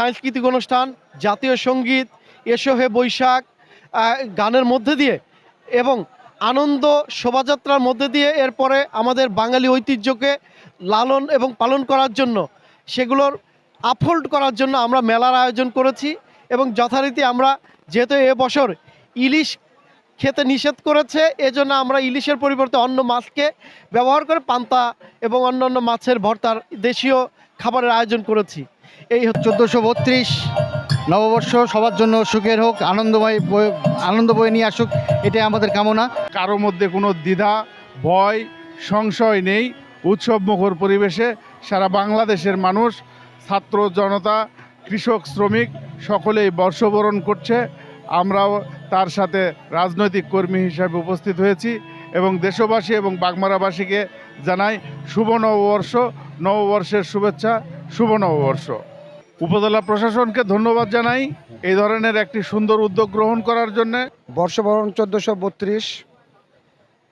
সাংস্কৃতিক অনুষ্ঠান, জাতীয় সংগীত এসো হে বৈশাখ গানের মধ্যে দিয়ে এবং আনন্দ শোভাযাত্রার মধ্যে দিয়ে এরপরে আমাদের বাঙালি ঐতিহ্যকে লালন এবং পালন করার জন্য, সেগুলোর আফোল্ড করার জন্য আমরা মেলার আয়োজন করেছি এবং যথারীতি আমরা যেহেতু এবছর ইলিশ খেতে নিষেধ করেছে, এজন্য আমরা ইলিশের পরিবর্তে অন্য মাছকে ব্যবহার করে পান্তা এবং অন্যান্য মাছের ভর্তার দেশীয় খাবারের আয়োজন করেছি। এই চোদ্দোশো বত্রিশ নববর্ষ, সবার জন্য সুখের হোক, আনন্দময় আনন্দ বয়ে নিয়ে আসুক, এটাই আমাদের কামনা। কারও মধ্যে কোনো দ্বিধা, ভয়, সংশয় নেই, উৎসব মুখর পরিবেশে সারা বাংলাদেশের মানুষ, ছাত্র, জনতা, কৃষক, শ্রমিক সকলেই বর্ষবরণ করছে। আমরাও তার সাথে রাজনৈতিক কর্মী হিসাবে উপস্থিত হয়েছি এবং দেশবাসী এবং বাগমারাবাসীকে জানাই শুভ নববর্ষ, নববর্ষের শুভেচ্ছা, শুভ নববর্ষ। উপজেলা প্রশাসনকে ধন্যবাদ জানাই এই ধরনের একটি সুন্দর উদ্যোগ গ্রহণ করার জন্যে। বর্ষবরণ চোদ্দোশো বত্রিশ,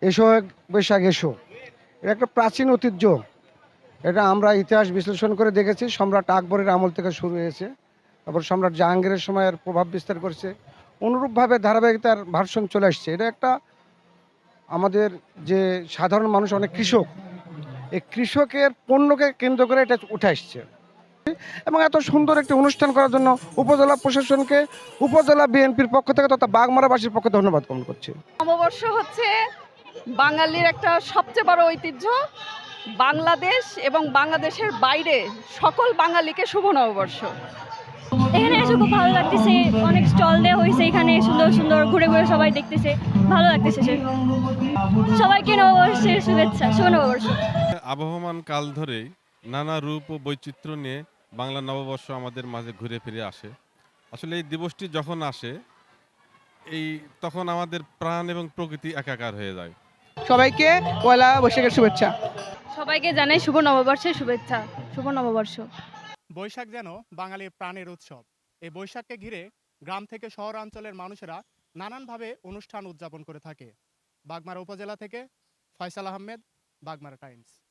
এসো বৈশাখ এসো। এটা একটা প্রাচীন ঐতিহ্য। এটা আমরা ইতিহাস বিশ্লেষণ করে দেখেছি, সম্রাট আকবরের আমল থেকে শুরু হয়েছে। তারপর সম্রাট জাহাঙ্গীরের সময়ের প্রভাব বিস্তার করছে। অনুরূপভাবে ধারাবাহিকতার ভার্সন চলে আসছে। এটা একটা আমাদের যে সাধারণ মানুষ অনেক কৃষক, এই কৃষকের পণ্যকে কেন্দ্র করে এটা উঠে আসছে। এবং এত সুন্দর একটি অনুষ্ঠান করার জন্য উপজেলা প্রশাসনকে, উপজেলা বিএনপির পক্ষ থেকে তথা বাগমারাবাসীর পক্ষে ধন্যবাদ গ্রহণ করছি। নববর্ষ হচ্ছে বাঙালির একটা সবচেয়ে বড় ঐতিহ্য, বাংলাদেশ এবং বাংলাদেশের বাইরে সকল বাঙালিকে শুভ নববর্ষ। এখানে এসে খুব ভালো লাগতেছে। অনেক স্টল দেওয়া হয়েছে এখানে সুন্দর সুন্দর ঘুরে ঘুরে সবাই দেখতেছে। ভালো লাগতেছে সে সবাইকে নববর্ষের শুভেচ্ছা শুভ নববর্ষ আবহমান কাল ধরেই নানা রূপ ও বৈচিত্র্য নিয়ে বাংলা নববর্ষ আমাদের মাঝে ঘুরে ফিরে আসে। আসলে এই দিবসটি যখন আসে এই তখন আমাদের প্রাণ এবং প্রকৃতি একাকার হয়ে যায়। সবাইকে পয়লা বৈশাখের শুভেচ্ছা। সবাইকে জানাই শুভ নববর্ষের শুভেচ্ছা শুভ নববর্ষ। বৈশাখ যেন বাঙালির প্রাণের উৎসব। এই বৈশাখকে ঘিরে গ্রাম থেকে শহরাঞ্চলের মানুষেরা নানানভাবে অনুষ্ঠান উদযাপন করে থাকে। বাগমারা উপজেলা থেকে ফয়সাল আহমেদ, বাগমারা টাইমস।